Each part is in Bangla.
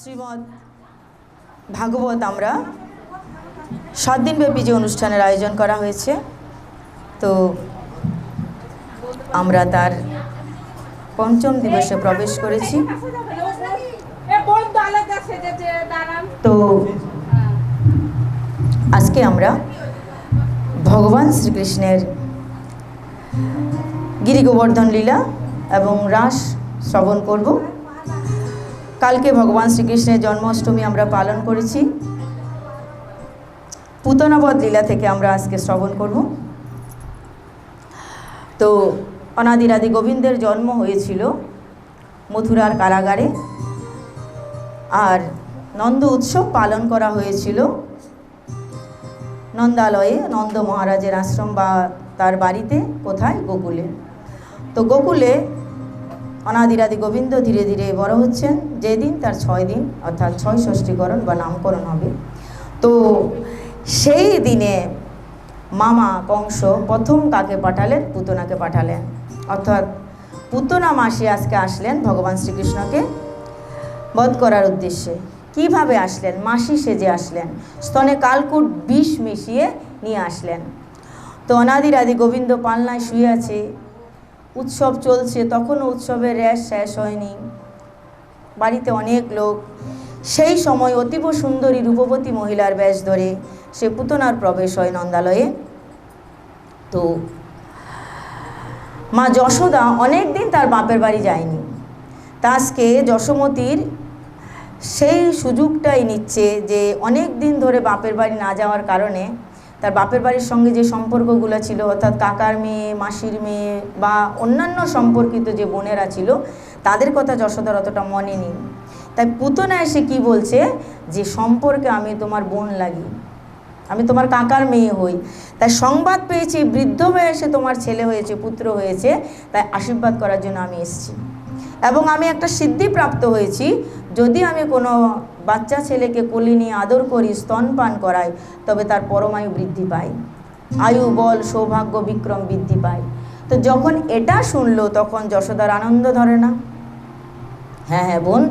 শ্রীমৎ ভাগবত আমরা সাত দিনব্যাপী যে অনুষ্ঠানের আয়োজন করা হয়েছে, তো আমরা তার পঞ্চম দিবসে প্রবেশ করেছি। তো আজকে আমরা ভগবান শ্রীকৃষ্ণের গিরি গোবর্ধন লীলা এবং রাস শ্রবণ করব। কালকে ভগবান শ্রীকৃষ্ণের জন্মাষ্টমী আমরা পালন করেছি। পুতনাবধ লীলা থেকে আমরা আজকে শ্রবণ করব। তো অনাদিরাদি গোবিন্দের জন্ম হয়েছিল মথুরার কারাগারে। আর নন্দ উৎসব পালন করা হয়েছিল। নন্দালয়ে নন্দ মহারাজের আশ্রম বা তার বাড়িতে কোথায়? গোকুলে। তো গোকুলে অনাদিরাদি গোবিন্দ ধীরে ধীরে বড় হচ্ছেন। যেদিন তার ছয় দিন, অর্থাৎ ছয় ষষ্ঠীকরণ বা নামকরণ হবে। তো সেই দিনে মামা কংস প্রথম কাকে পাঠালেন? পুতনাকে পাঠালেন। অর্থাৎ পুতনা মাসি আজকে আসলেন ভগবান শ্রীকৃষ্ণকে বধ করার উদ্দেশ্যে। কীভাবে আসলেন? মাসি সেজে আসলেন। স্তনে কালকুট বিষ মিশিয়ে নিয়ে আসলেন। তো অনাদির আদি গোবিন্দ পালনায় শুয়ে আছে। উৎসব চলছে, তখনও উৎসবের র্যাশ শেষ হয়নি। বাড়িতে অনেক লোক। সেই সময় অতীব সুন্দরী রূপবতী মহিলার বেশ ধরে সে পুতনার প্রবেশ হয় নন্দালয়ে। তো মা যশোদা অনেক দিন তার বাপের বাড়ি যায়নি। তা আজকে যশোমতির সেই সুযোগটাই নিচ্ছে যে অনেক দিন ধরে বাপের বাড়ি না যাওয়ার কারণে তার বাপের বাড়ির সঙ্গে যে সম্পর্কগুলো ছিল, অর্থাৎ কাকার মেয়ে, মাসির মেয়ে বা অন্যান্য সম্পর্কিত যে বোনেরা ছিল, তাদের কথা যশোদার অতটা মনে নেই। তাই পুতনা এসে কি বলছে? যে সম্পর্কে আমি তোমার বোন লাগি, আমি তোমার কাকার মেয়ে হই। তাই সংবাদ পেয়েছি, বৃদ্ধ বয়সে তোমার ছেলে হয়েছে, পুত্র হয়েছে, তাই আশীর্বাদ করার জন্য আমি এসেছি। এবং আমি একটা সিদ্ধি প্রাপ্ত হয়েছি, যদি আমি কোনো বাচ্চা ছেলেকে কোলে নিয়ে আদর করি স্তনপান করাই, তবে তার পরমায়ু বৃদ্ধি পায়। আয়ু, বল, সৌভাগ্য, বিক্রম বৃদ্ধি পায়। তো যখন এটা শুনলো, তখন যশোদার আনন্দ ধরে না? হ্যাঁ হ্যাঁ বোন,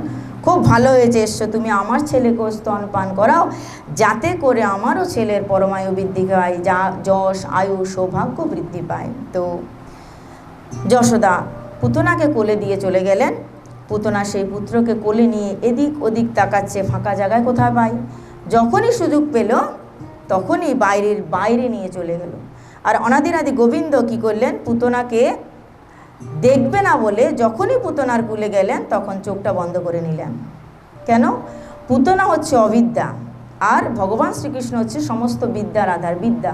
খুব ভালো হয়েছে, এসছো তুমি আমার ছেলেকেও স্তনপান করাও, যাতে করে আমারও ছেলের পরমায়ু বৃদ্ধি পায় যা যশ, আয়ু, সৌভাগ্য বৃদ্ধি পায়। তো যশোদা পুতনাকে কোলে দিয়ে চলে গেলেন। পুতনা সেই পুত্রকে কোলে নিয়ে এদিক ওদিক তাকাচ্ছে ফাঁকা জায়গায় কোথায় পাই। যখনই সুযোগ পেল, তখনই বাইরের বাইরে নিয়ে চলে গেল। আর অনাদিনাদি গোবিন্দ কি করলেন? পুতনাকে দেখবে না বলে যখনই পুতনার কুলে গেলেন, তখন চোখটা বন্ধ করে নিলেন। কেন? পুতনা হচ্ছে অবিদ্যা, আর ভগবান শ্রীকৃষ্ণ হচ্ছে সমস্ত বিদ্যার আধার, বিদ্যা।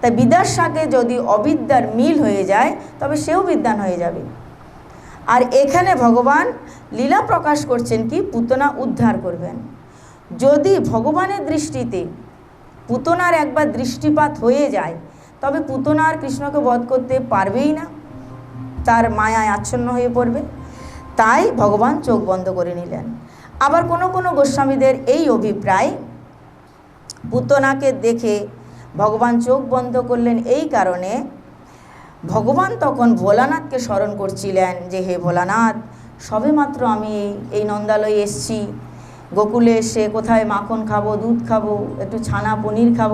তাই বিদ্যার সাথে যদি অবিদ্যার মিল হয়ে যায়, তবে সেও বিদ্যান হয়ে যাবে। আর এখানে ভগবান লীলা প্রকাশ করছেন কি? পুতনা উদ্ধার করবেন। যদি ভগবানের দৃষ্টিতে পুতনার একবার দৃষ্টিপাত হয়ে যায়, তবে পুতনার কৃষ্ণকে বধ করতে পারবেই না। তার মায়ায় আচ্ছন্ন হয়ে পড়বে। তাই ভগবান চোখ বন্ধ করে নিলেন। আবার কোনো কোনো গোস্বামীদের এই অভিপ্রায় পুতনাকে দেখে ভগবান চোখ বন্ধ করলেন। এই কারণে ভগবান তখন ভোলানাথকে স্মরণ করছিলেন যে, হে ভোলানাথ সবেমাত্র আমি এই নন্দালয়ে এসছি। গোকুলে এসে কোথায় মাখন খাব, দুধ খাব, একটু ছানা পনির খাব,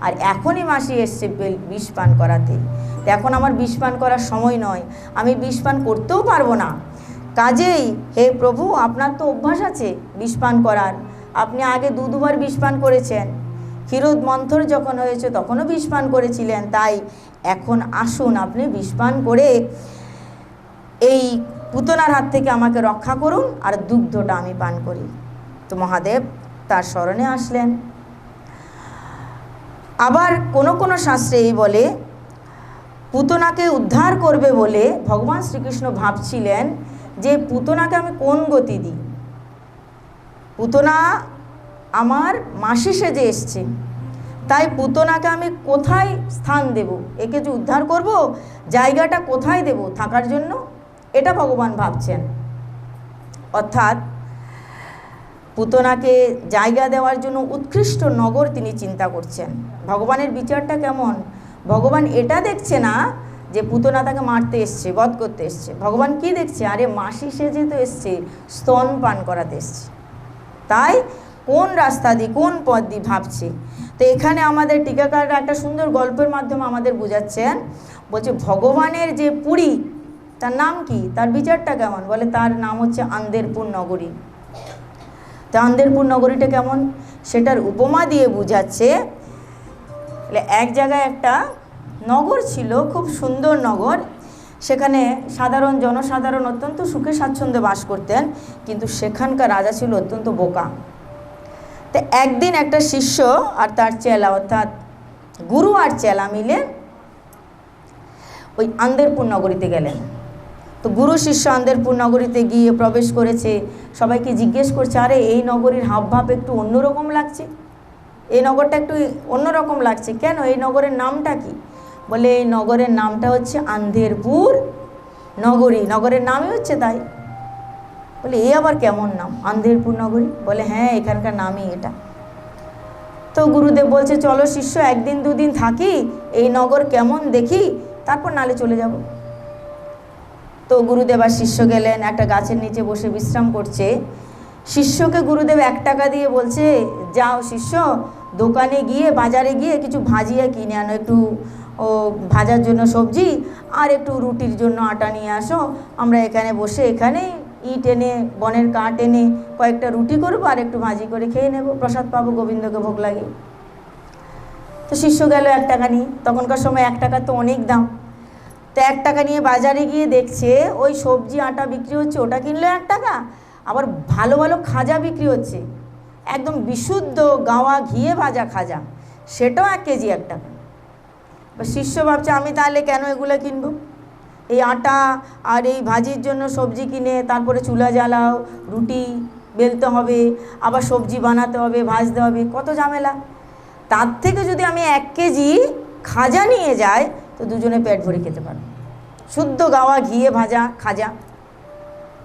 আর এখনই মাসি এসছে বিষ পান করাতে। এখন আমার বিষ পান করার সময় নয়, আমি বিষ পান করতেও পারব না। কাজেই, হে প্রভু, আপনার তো অভ্যাস আছে বিষ পান করার। আপনি আগে দু দুবার বিষ পান করেছেন। ক্ষীরোদ মন্থর যখন হয়েছে, তখনও বিষ পান করেছিলেন। তাই এখন আসুন, আপনি বিষ পান করে এই পুতনার হাত থেকে আমাকে রক্ষা করুন আর দুগ্ধটা আমি পান করি। তো মহাদেব তার স্মরণে আসলেন। আবার কোনো কোনো শাস্ত্রে এই বলে, পুতনাকে উদ্ধার করবে বলে ভগবান শ্রীকৃষ্ণ ভাবছিলেন যে পুতনাকে আমি কোন গতি দিই? পুতনা আমার মাসি সেজে এসছে। তাই পুতনাকে আমি কোথায় স্থান দেব? একে যে উদ্ধার করব, জায়গাটা কোথায় দেব থাকার জন্য? এটা ভগবান ভাবছেন। অর্থাৎ পুতনাকে জায়গা দেওয়ার জন্য উৎকৃষ্ট নগর তিনি চিন্তা করছেন। ভগবানের বিচারটা কেমন? ভগবান এটা দেখছে না যে পুতনা তাকে মারতে এসছে, বধ করতে এসছে। ভগবান কি দেখছে? আরে মাসি সেজে তো এসছে, স্তন পান করাতে এসছে। তাই কোন রাস্তা দিয়ে, কোন পথ দিয়ে ভাবছে? তো এখানে আমাদের টিকাকাররা একটা সুন্দর গল্পের মাধ্যমে আমাদের বোঝাচ্ছেন। বলছে, ভগবানের যে পুরী, তার নাম কি? তার বিচারটা কেমন? বলে, তার নাম হচ্ছে আন্দেরপুর নগরী। তা আন্দেরপুর নগরীটা কেমন? সেটার উপমা দিয়ে বোঝাচ্ছে এক জায়গায় একটা নগর ছিল, খুব সুন্দর নগর। সেখানে সাধারণ জনসাধারণ অত্যন্ত সুখে স্বাচ্ছন্দ্যে বাস করতেন, কিন্তু সেখানকার রাজা ছিল অত্যন্ত বোকা। তো একদিন একটা শিষ্য আর তার চেলা, অর্থাৎ গুরু আর চেলা মিলে ওই আন্দেরপুর নগরীতে গেলেন। তো গুরু শিষ্য আন্দেরপুর নগরীতে গিয়ে প্রবেশ করেছে। সবাইকে জিজ্ঞেস করছে, আরে, এই নগরীর হাবভাব একটু অন্যরকম লাগছে? এই নগরটা একটু অন্যরকম লাগছে কেন? এই নগরের নামটা কি? বলে, এই নগরের নামটা হচ্ছে আন্ধেরপুর নগরী। নগরের নামই হচ্ছে তাই। বলে, এ আবার কেমন নাম? আন্ধেরপুর নগরী। বলে হ্যাঁ এখানকার নামই এটা। তো গুরুদেব বলছে, চলো শিষ্য, একদিন দুদিন থাকি, এই নগর কেমন দেখি, তারপর নালে চলে যাব। তো গুরুদেব আর শিষ্য গেলেন, একটা গাছের নিচে বসে বিশ্রাম করছে। শিষ্যকে গুরুদেব এক টাকা দিয়ে বলছে, যাও শিষ্য, দোকানে গিয়ে, বাজারে গিয়ে কিছু ভাজিয়া কিনে আনো, একটু, ও, ভাজার জন্য সবজি, আর একটু রুটির জন্য আটা নিয়ে আসো। আমরা এখানে বসে এখানে ইট এনে, বনের কাঠ এনে, কয়েকটা রুটি করব আর একটু ভাজি করে খেয়ে নেব। প্রসাদ পাবো, গোবিন্দকে ভোগ লাগে। তো শিষ্য গেল এক টাকা নিয়ে। তখনকার সময় এক টাকা তো অনেক দাম। তো এক টাকা নিয়ে বাজারে গিয়ে দেখছে, ওই সবজি, আটা বিক্রি হচ্ছে, ওটা কিনলো এক টাকা। আবার ভালো ভালো খাজা বিক্রি হচ্ছে। একদম বিশুদ্ধ গাওয়া ঘিয়ে ভাজা খাজা। সেটাও এক কেজি এক টাকা। শিষ্য ভাবছে, আমি তাহলে কেন এগুলো কিনবো? এই আটা আর এই ভাজির জন্য সবজি কিনে তারপরে চুলা জ্বালাও, রুটি বেলতে হবে, আবার সবজি বানাতে হবে, ভাজতে হবে, কত ঝামেলা। তার থেকে যদি আমি এক কেজি খাজা নিয়ে যাই, তো দুজনে পেট ভরে খেতে পারব। শুদ্ধ গাওয়া ঘিয়ে ভাজা খাজা।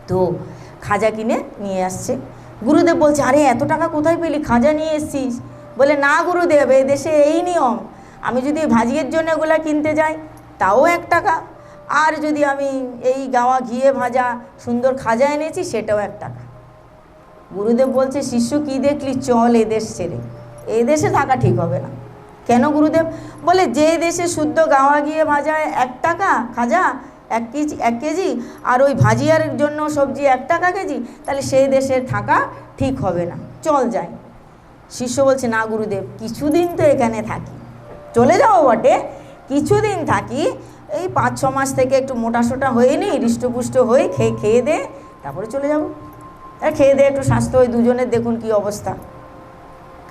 তো খাজা কিনে নিয়ে আসছে। গুরুদেব বলছে, আরে, এত টাকা কোথায় পেলি? খাজা নিয়ে এসছিস? বলে, না গুরুদেব এই দেশে এই নিয়ম। আমি যদি ভাজিয়ের জন্য এগুলা কিনতে যাই, তাও এক টাকা। আর যদি আমি এই গাওয়া ঘিয়ে ভাজা সুন্দর খাজা এনেছি, সেটাও এক টাকা। গুরুদেব বলছে শিষ্য কি দেখলি? চল এ দেশ ছেড়ে। এই দেশে থাকা ঠিক হবে না। কেন গুরুদেব? বলে, যে দেশে শুদ্ধ গাওয়া গিয়ে ভাজা এক টাকা খাজা, এক কেজি এক কেজি, আর ওই ভাজিয়ার জন্য সবজি এক টাকা কেজি, তাহলে সেই দেশে থাকা ঠিক হবে না। চল যাই। শিষ্য বলছে, না গুরুদেব, কিছুদিন তো এখানে থাকি। চলে যাও বটে, কিছুদিন থাকি এই পাঁচ, ছ মাস থেকে একটু মোটা সোটা হয়ে নি হৃষ্টপুষ্ট হয়ে খেয়ে খেয়ে দে তারপরে চলে যাব। আর খেয়ে দে একটু স্বাস্থ্য ওই দুজনের, দেখুন কি অবস্থা।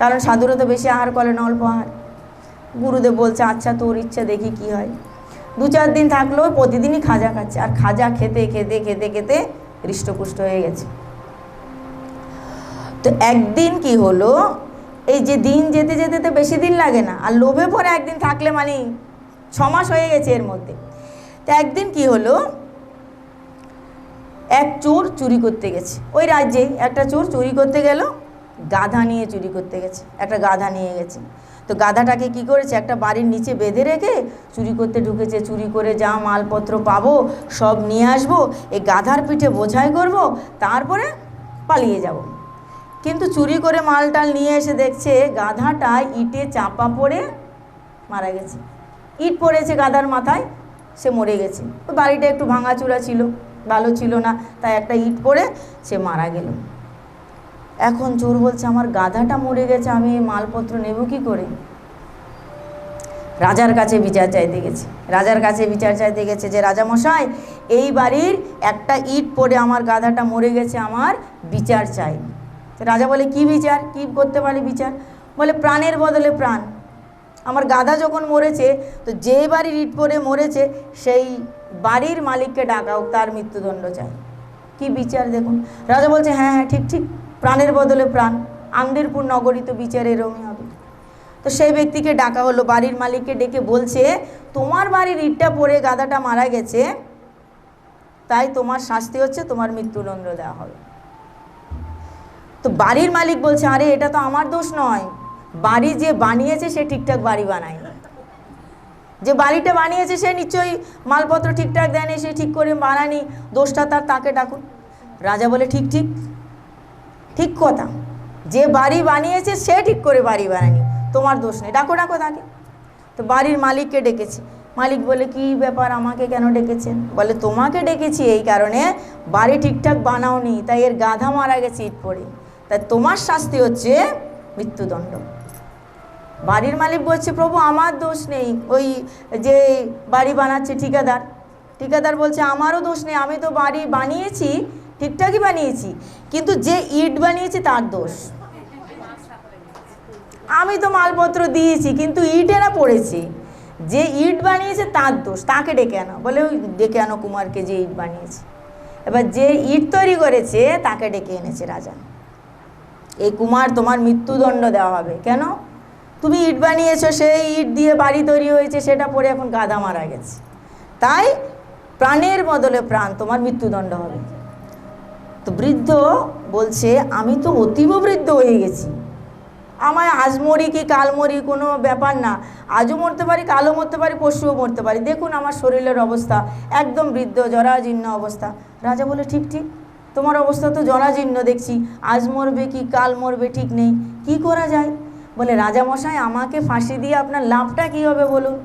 কারণ সাধুরা তো বেশি আহার করে না, অল্প আহার। গুরুদেব বলছে আচ্ছা তোর ইচ্ছা, দেখি কি হয়। দু চার দিন থাকলেও প্রতিদিনই খাজা খাচ্ছে। আর খাজা খেতে খেতে খেতে খেতে হৃষ্টপুষ্ট হয়ে গেছে। তো একদিন কি হলো, এই যে দিন যেতে যেতে তো বেশি দিন লাগে না। আর লোভে পরে একদিন থাকলে মানে ছ মাস হয়ে গেছে এর মধ্যে। তো একদিন কি হলো? এক চোর চুরি করতে গেছে। ওই রাজ্যে একটা চোর চুরি করতে গেল, গাধা নিয়ে চুরি করতে গেছে, একটা গাধা নিয়ে গেছে। তো গাধাটাকে কি করেছে? একটা বাড়ির নিচে বেঁধে রেখে চুরি করতে ঢুকেছে, চুরি করে যা মালপত্র পাবো, সব নিয়ে আসব, এই গাধার পিঠে বোঝাই করব, তারপরে পালিয়ে যাব। কিন্তু চুরি করে মালটাল নিয়ে এসে দেখছে, গাধাটা ইটে চাপা পড়ে মারা গেছে। ইট পড়েছে গাধার মাথায়, সে মরে গেছে। ওই বাড়িটা একটু ভাঙাচুরা ছিল, ভালো ছিল না, তাই একটা ইট পড়ে সে মারা গেল। এখন চোর বলছে, আমার গাধাটা মরে গেছে, আমি মালপত্র নেব কি করে? রাজার কাছে বিচার চাইতে গেছে। রাজার কাছে বিচার চাইতে গেছে যে রাজা মশাই এই বাড়ির একটা ইট পড়ে, আমার গাধাটা মরে গেছে, আমার বিচার চাই। রাজা বলে, কি বিচার? কি করতে পারি বিচার? বলে, প্রাণের বদলে প্রাণ। আমার গাধা যখন মরেছে, তো যে বাড়ির ইট পরে মরেছে, সেই বাড়ির মালিককে ডাকা হোক, তার মৃত্যুদণ্ড চাই। কি বিচার দেখুন। রাজা বলছে হ্যাঁ হ্যাঁ ঠিক ঠিক, প্রাণের বদলে প্রাণ। আন্দিরপুর নগরী তো বিচার এরমই হবে। তো সেই ব্যক্তিকে ডাকা হলো, বাড়ির মালিককে ডেকে বলছে, তোমার বাড়ির ইটটা পড়ে গাধাটা মারা গেছে, তাই তোমার শাস্তি হচ্ছে, তোমার মৃত্যুদণ্ড দেওয়া হবে। তো বাড়ির মালিক বলছে, আরে, এটা তো আমার দোষ নয়। বাড়ি যে বানিয়েছে, সে ঠিকঠাক বাড়ি বানায়নি। যে বাড়িটা বানিয়েছে, সে নিশ্চয়ই মালপত্র ঠিকঠাক দেয়নি, সে ঠিক করে বানানি দোষটা তার, তাকে ডাকুন। রাজা বলে, ঠিক ঠিক ঠিক কথা। যে বাড়ি বানিয়েছে, সে ঠিক করে বাড়ি বানায়নি। তোমার দোষ নেই। ডাকো ডাকো তাকে। তো বাড়ির মালিককে ডেকেছে। মালিক বলে, কি ব্যাপার, আমাকে কেন ডেকেছেন? বলে, তোমাকে ডেকেছি এই কারণে বাড়ি ঠিকঠাক বানাওনি, তাই এর গাধা মারা গেছে ইট পড়ে। তাই তোমার শাস্তি হচ্ছে মৃত্যুদণ্ড। বাড়ির মালিক বলছে, প্রভু, আমার দোষ নেই। ওই যে বাড়ি বানাচ্ছে ঠিকাদার ঠিকাদার বলছে, আমারও দোষ নেই। আমি তো বাড়ি বানিয়েছি, ঠিকঠাকই বানিয়েছি, কিন্তু যে ইট বানিয়েছে তার দোষ। আমি তো মালপত্র দিয়েছি, কিন্তু ইটেরা পড়েছে। যে ইট বানিয়েছে তার দোষ, তাকে ডেকে আনো। বলে ওই ডেকে আনো কুমারকে যে ইট বানিয়েছে। এবার যে ইট তৈরি করেছে, তাকে ডেকে এনেছে রাজা। এই কুমার, তোমার মৃত্যুদণ্ড দেওয়া হবে। কেন? তুমি ইট বানিয়েছো, সেই ইট দিয়ে বাড়ি তৈরি হয়েছে, সেটা পরে এখন গাধা মারা গেছে। তাই প্রাণের বদলে প্রাণ, তোমার মৃত্যুদণ্ড হবে। তো বৃদ্ধ বলছে, আমি তো অতীব বৃদ্ধ হয়ে গেছি। আমায় আজ মরি কি কাল মরি কোনো ব্যাপার না। আজও মরতে পারি, কালও মরতে পারি পরশুও মরতে পারি। দেখুন আমার শরীরের অবস্থা, একদম বৃদ্ধ, জরাজীর্ণ অবস্থা। রাজা বলে, ঠিক ঠিক, তোমার অবস্থা তো জরাজীর্ণ দেখছি। আজ মরবে কি, কাল মরবে, ঠিক নেই। কি করা যায়? বলে, রাজামশাই, আমাকে ফাঁসি দিয়ে আপনার লাভটা কী হবে বলুন?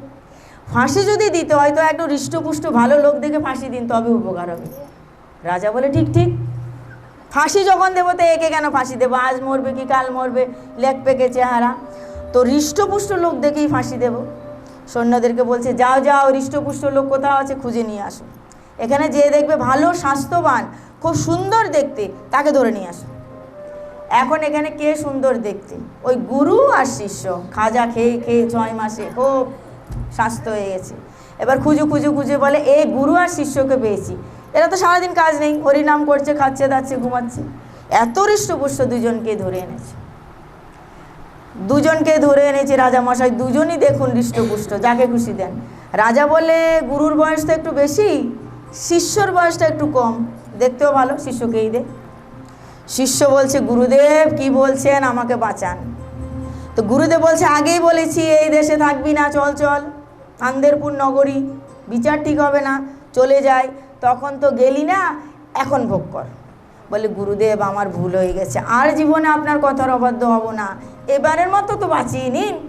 ফাঁসি যদি দিতে হয়, তো একটু হৃষ্টপুষ্ট ভালো লোক দেখে ফাঁসি দিন, তবে উপকার হবে। রাজা বলে, ঠিক ঠিক। ফাঁসি যখন দেবো, তো একে কেন ফাঁসি দেবো? আজ মরবে কি, কাল মরবে? লেগ পেকে চেহারা। তো হৃষ্টপুষ্ট লোক দেখেই ফাঁসি দেবো। সৈন্যদেরকে বলছে, যাও যাও, হৃষ্টপুষ্ট লোক কোথাও আছে, খুঁজে নিয়ে আসো। এখানে যে দেখবে ভালো স্বাস্থ্যবান, খুব সুন্দর দেখতে, তাকে ধরে নিয়ে আসো। এখন এখানে কে সুন্দর দেখতে? ওই গুরু আর শিষ্য। খাজা খেয়ে খেয়ে ছয় মাসে খুব স্বাস্থ্য হয়ে গেছে। এবার খুঁজে খুঁজে খুঁজে বলে এই গুরু আর শিষ্যকে পেয়েছি। এরা তো সারাদিন কাজ নেই। হরিনাম করছে, খাচ্ছে, দাচ্ছে, ঘুমাচ্ছে। এত হৃষ্টপুষ্ট দুজনকে ধরে এনেছে। দুজনকে ধরে এনেছে রাজা মশাই দুজনই দেখুন হৃষ্টপুষ্ট, যাকে খুশি দেন। রাজা বলে গুরুর বয়স তো একটু বেশি, শিষ্যর বয়সটা একটু কম। দেখতেও ভালো, শিষ্যকেই দে। শিষ্য বলছে, গুরুদেব, কি বলছেন? আমাকে বাঁচান। তো গুরুদেব বলছে, আগেই বলেছি, এই দেশে থাকবি না, চল চল। আন্দেরপুর নগরী, বিচার ঠিক হবে না, চলে যাই। তখন তো গেলি না, এখন ভোগ কর। বলে, গুরুদেব, আমার ভুল হয়ে গেছে। আর জীবনে আপনার কথার অবাধ্য হব না। এবারের মতো তো বাঁচিয়ে নিন।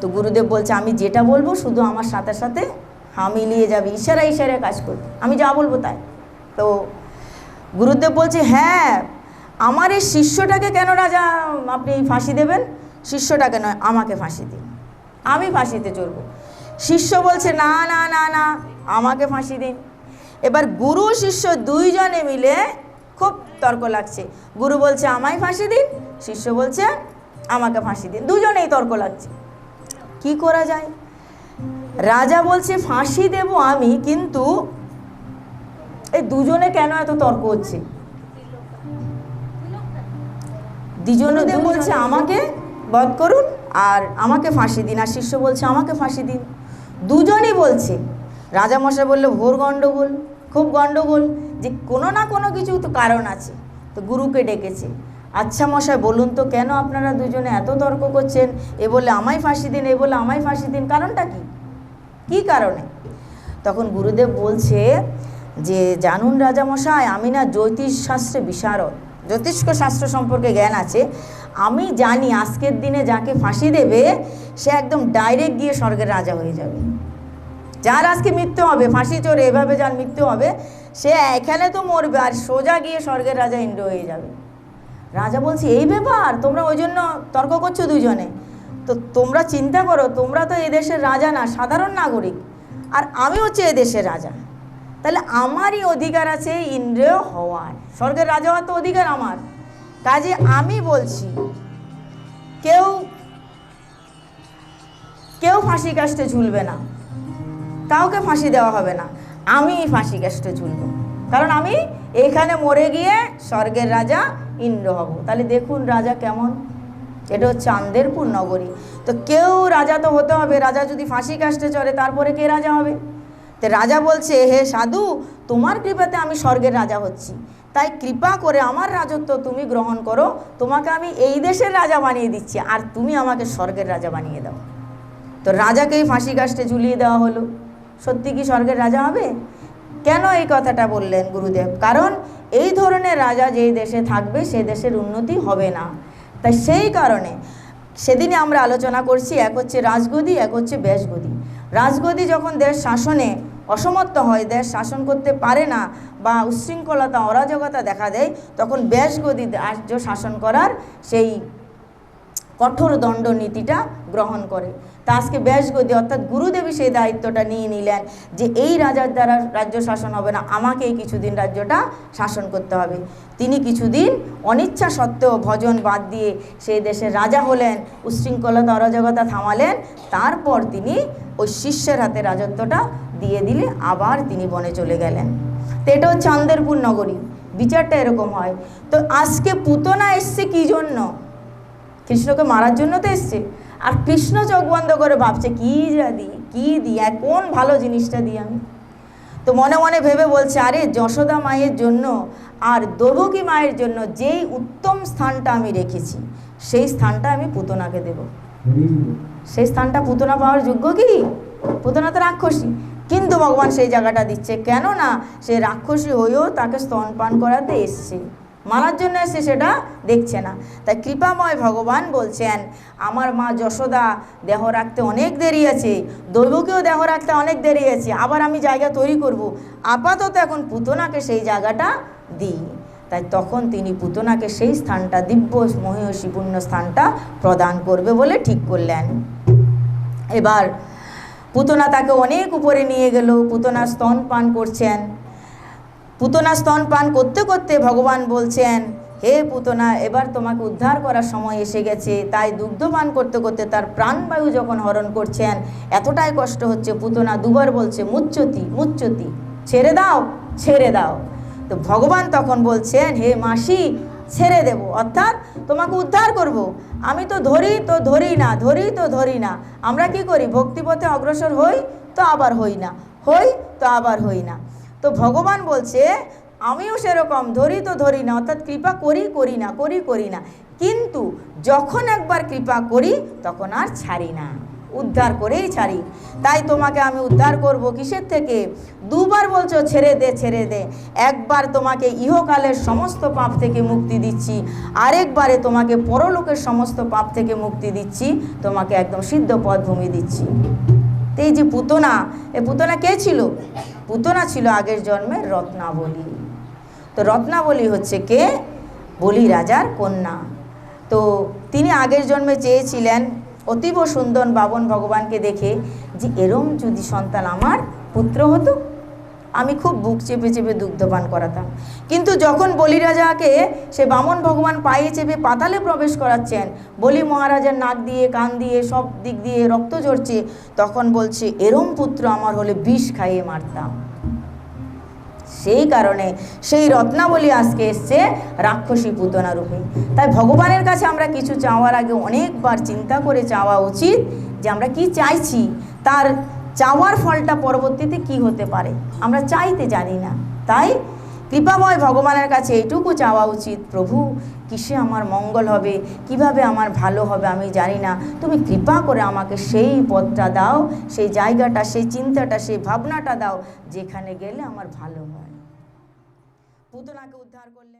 তো গুরুদেব বলছে, আমি যেটা বলব, শুধু আমার সাথে সাথে, হা মিলিয়ে যাবে। ইশারা ইশারা কাজ করবে। আমি যা বলব তাই। তো গুরুদেব বলছে হ্যাঁ আমার এই শিষ্যটাকে কেন রাজা আপনি ফাঁসি দেবেন? শিষ্যটাকে নয়, আমাকে ফাঁসি দিন। আমি ফাঁসিতে চলবো শিষ্য বলছে, না না না না, আমাকে ফাঁসি দিন। এবার গুরু শিষ্য দুইজনে মিলে খুব তর্ক লাগছে। গুরু বলছে, আমায় ফাঁসি দিন? শিষ্য বলছে, আমাকে ফাঁসি দিন। দুজনেই তর্ক লাগছে। কি করা যায়? রাজা বলছে, ফাঁসি দেব আমি, কিন্তু এই দুজনে কেন এত তর্ক হচ্ছে? দুজনে বলছে আমাকে বধ করুন আর আমাকে ফাঁসি দিন আর শিষ্য বলছে আমাকে ফাঁসি দিন। দুজনই বলছে। রাজামশাই বলল ভোর গণ্ডগোল খুব গণ্ডগোল যে কোনো না কোনো কিছু তো কারণ আছে। তো গুরুকে ডেকেছে। আচ্ছা মশাই বলুন তো কেন আপনারা দুজনে এত তর্ক করছেন? এ বলে আমায় ফাঁসি দিন এ বলে আমায় ফাঁসি দিন কারণটা কি? কি কারণে? তখন গুরুদেব বলছে যে জানুন রাজামশাই, আমি না জ্যোতিষ শাস্ত্রে বিশারদ। জ্যোতিষ্ক শাস্ত্র সম্পর্কে জ্ঞান আছে। আমি জানি আজকের দিনে যাকে ফাঁসি দেবে, সে একদম ডাইরেক্ট গিয়ে স্বর্গের রাজা হয়ে যাবে। যার আজকে মৃত্যু হবে, ফাঁসি চড়ে এভাবে যার মৃত্যু হবে, সে এখানে তো মরবে আর সোজা গিয়ে স্বর্গের রাজা ইন্দ্র হয়ে যাবে। রাজা বলছে, এই ব্যাপার, তোমরা ওই জন্য তর্ক করছ দুজনে? তো তোমরা চিন্তা করো, তোমরা তো এদেশের রাজা না, সাধারণ নাগরিক। আর আমি হচ্ছে এদেশের রাজা। তাহলে আমারই অধিকার আছে ইন্দ্রিয় হওয়ার। স্বর্গের রাজা হওয়ার তো অধিকার আমার। কাজে আমি বলছি, কেউ কেউ ফাঁসি কাস্টে ঝুলবে না। কাউকে ফাঁসি দেওয়া হবে না। আমি ফাঁসি কাস্টে ঝুলবো। কারণ আমি এখানে মরে গিয়ে স্বর্গের রাজা ইন্দ্র হব। তাহলে দেখুন রাজা কেমন। এটা হচ্ছে আন্দেরপুর নগরী। তো কেউ রাজা তো হতে হবে। রাজা যদি ফাঁসি কাস্টে চড়ে, তারপরে কে রাজা হবে? তো রাজা বলছে, হে সাধু, তোমার কৃপাতে আমি স্বর্গের রাজা হচ্ছি। তাই কৃপা করে আমার রাজত্ব তুমি গ্রহণ করো। তোমাকে আমি এই দেশের রাজা বানিয়ে দিচ্ছি, আর তুমি আমাকে স্বর্গের রাজা বানিয়ে দাও। তো রাজাকেই ফাঁসি কাস্টে ঝুলিয়ে দেওয়া হলো। সত্যি কি স্বর্গের রাজা হবে? কেন এই কথাটা বললেন গুরুদেব? কারণ এই ধরনের রাজা যেই দেশে থাকবে, সে দেশের উন্নতি হবে না। তাই সেই কারণে সেদিনে আমরা আলোচনা করছি, এক হচ্ছে রাজগদি, এক হচ্ছে বেশগদি রাজগদি যখন দেশ শাসনে অসমর্থ হয়, দেশ শাসন করতে পারে না বা উচ্ছৃঙ্খলতা অরাজকতা দেখা দেয়, তখন বেশগদি রাজ্য শাসন করার সেই কঠোর দণ্ড নীতিটা গ্রহণ করে। তা আজকে ব্যাসগদি অর্থাৎ গুরুদেবী সেই দায়িত্বটা নিয়ে নিলেন যে এই রাজার দ্বারা রাজ্য শাসন হবে না আমাকেই কিছুদিন রাজ্যটা শাসন করতে হবে। তিনি কিছুদিন অনিচ্ছা সত্ত্বেও ভজন বাদ দিয়ে সেই দেশের রাজা হলেন উচ্ছৃঙ্খলতা অরাজকতা থামালেন, তারপর তিনি ওই শিষ্যের হাতে রাজত্বটা দিয়ে দিলে আবার তিনি বনে চলে গেলেন। তো এটা হচ্ছে চন্দ্রপুর নগরী। বিচারটা এরকম হয়। তো আজকে পুতনা এসছে কী জন্য? কৃষ্ণকে মারার জন্য তো এসছে। আর কৃষ্ণ চোখ বন্ধ করে ভাবছে কী যা দিই কী দিই আর কোন ভালো জিনিসটা দিই আমি? তো মনে মনে ভেবে বলছে আরে যশোদা মায়ের জন্য আর দবকী মায়ের জন্য যেই উত্তম স্থানটা আমি রেখেছি সেই স্থানটা আমি পুতনাকে দেব। সেই স্থানটা পুতনা পাওয়ার যোগ্য কি? পুতনা তো রাক্ষসী। কিন্তু ভগবান সেই জায়গাটা দিচ্ছে। কেন না সে রাক্ষসী হয়েও তাকে স্তনপান করাতে এসছে। মারার জন্য এসে সেটা দেখছে না। তাই কৃপাময় ভগবান বলছেন, আমার মা যশোদা, দেহ রাখতে অনেক দেরি আছে। দৈবকেও দেহ রাখতে অনেক দেরি আছে। আবার আমি জায়গা তৈরি করব। আপাতত এখন পুতনাকে সেই জায়গাটা দিই। তাই তখন তিনি পুতনাকে সেই স্থানটা, দিব্য মহিষীপূর্ণ স্থানটা প্রদান করবে বলে ঠিক করলেন। এবার পুতনা তাকে অনেক উপরে নিয়ে গেল, পুতনা স্তন পান করছেন। পুতনা স্তন পান করতে করতে ভগবান বলছেন, হে পুতনা, এবার তোমাকে উদ্ধার করার সময় এসে গেছে। তাই দুগ্ধ পান করতে করতে তার প্রাণবায়ু যখন হরণ করছেন, এতটাই কষ্ট হচ্ছে, পুতনা দুবার বলছে মুচ্চতি মুচ্চতি ছেড়ে দাও ছেড়ে দাও। তো ভগবান তখন বলছেন, হে মাসি ছেড়ে দেব, অর্থাৎ তোমাকে উদ্ধার করব। আমি তো ধরি তো ধরি না, ধরি তো ধরি না। আমরা কি করি? ভক্তিপথে অগ্রসর হই তো আবার হই না। হই তো আবার হই না। তো ভগবান বলছে, আমিও সেরকম, ধরি তো ধরি না, অর্থাৎ কৃপা করি করি না, করি করি না। কিন্তু যখন একবার কৃপা করি, তখন আর ছাড়ি না। উদ্ধার করেই ছাড়ি। তাই তোমাকে আমি উদ্ধার করব কিসের থেকে? দুবার বলছো, ছেড়ে দে ছেড়ে দে। একবার তোমাকে ইহকালের সমস্ত পাপ থেকে মুক্তি দিচ্ছি। আরেকবারে তোমাকে পরলোকের সমস্ত পাপ থেকে মুক্তি দিচ্ছি। তোমাকে একদম সিদ্ধ পথ ভূমি দিচ্ছি। এই যে পুতনা, এ পুতনা কে ছিল? পুতনা ছিল আগের জন্মের রত্নাবলী। তো রত্নাবলী হচ্ছে কে? বলি রাজার কন্যা। তো তিনি আগের জন্মে চেয়েছিলেন অতীব সুন্দর বাবন ভগবানকে দেখে যে এরম যদি সন্তান আমার পুত্র হতো, আমি খুব বুক চেপে চেপে দুগ্ধপান করাতাম। কিন্তু যখন বলি রাজাকে সে বামন ভগবান পায়ে চেপে পাতালে প্রবেশ করাচ্ছেন, বলি মহারাজার নাক দিয়ে, কান দিয়ে, সব দিক দিয়ে রক্ত ঝরছে, তখন বলছে, এরম পুত্র আমার হলে বিষ খাইয়ে মারতাম। সেই কারণে সেই রত্নাবলী আজকে এসছে রাক্ষসী পুতনা রূপে তাই ভগবানের কাছে আমরা কিছু চাওয়ার আগে অনেকবার চিন্তা করে চাওয়া উচিত যে আমরা কি চাইছি, তার চাওয়ার ফলটা পরবর্তীতে কি হতে পারে, আমরা চাইতে জানি না। তাই কৃপাময় ভগবানের কাছে এইটুকু চাওয়া উচিত, প্রভু, কিসে আমার মঙ্গল হবে? কীভাবে আমার ভালো হবে? আমি জানি না। তুমি কৃপা করে আমাকে সেই পথটা দাও, সেই জায়গাটা, সেই চিন্তাটা, সেই ভাবনাটা দাও, যেখানে গেলে আমার ভালো হয় পুতনাকে উদ্ধার করলেন।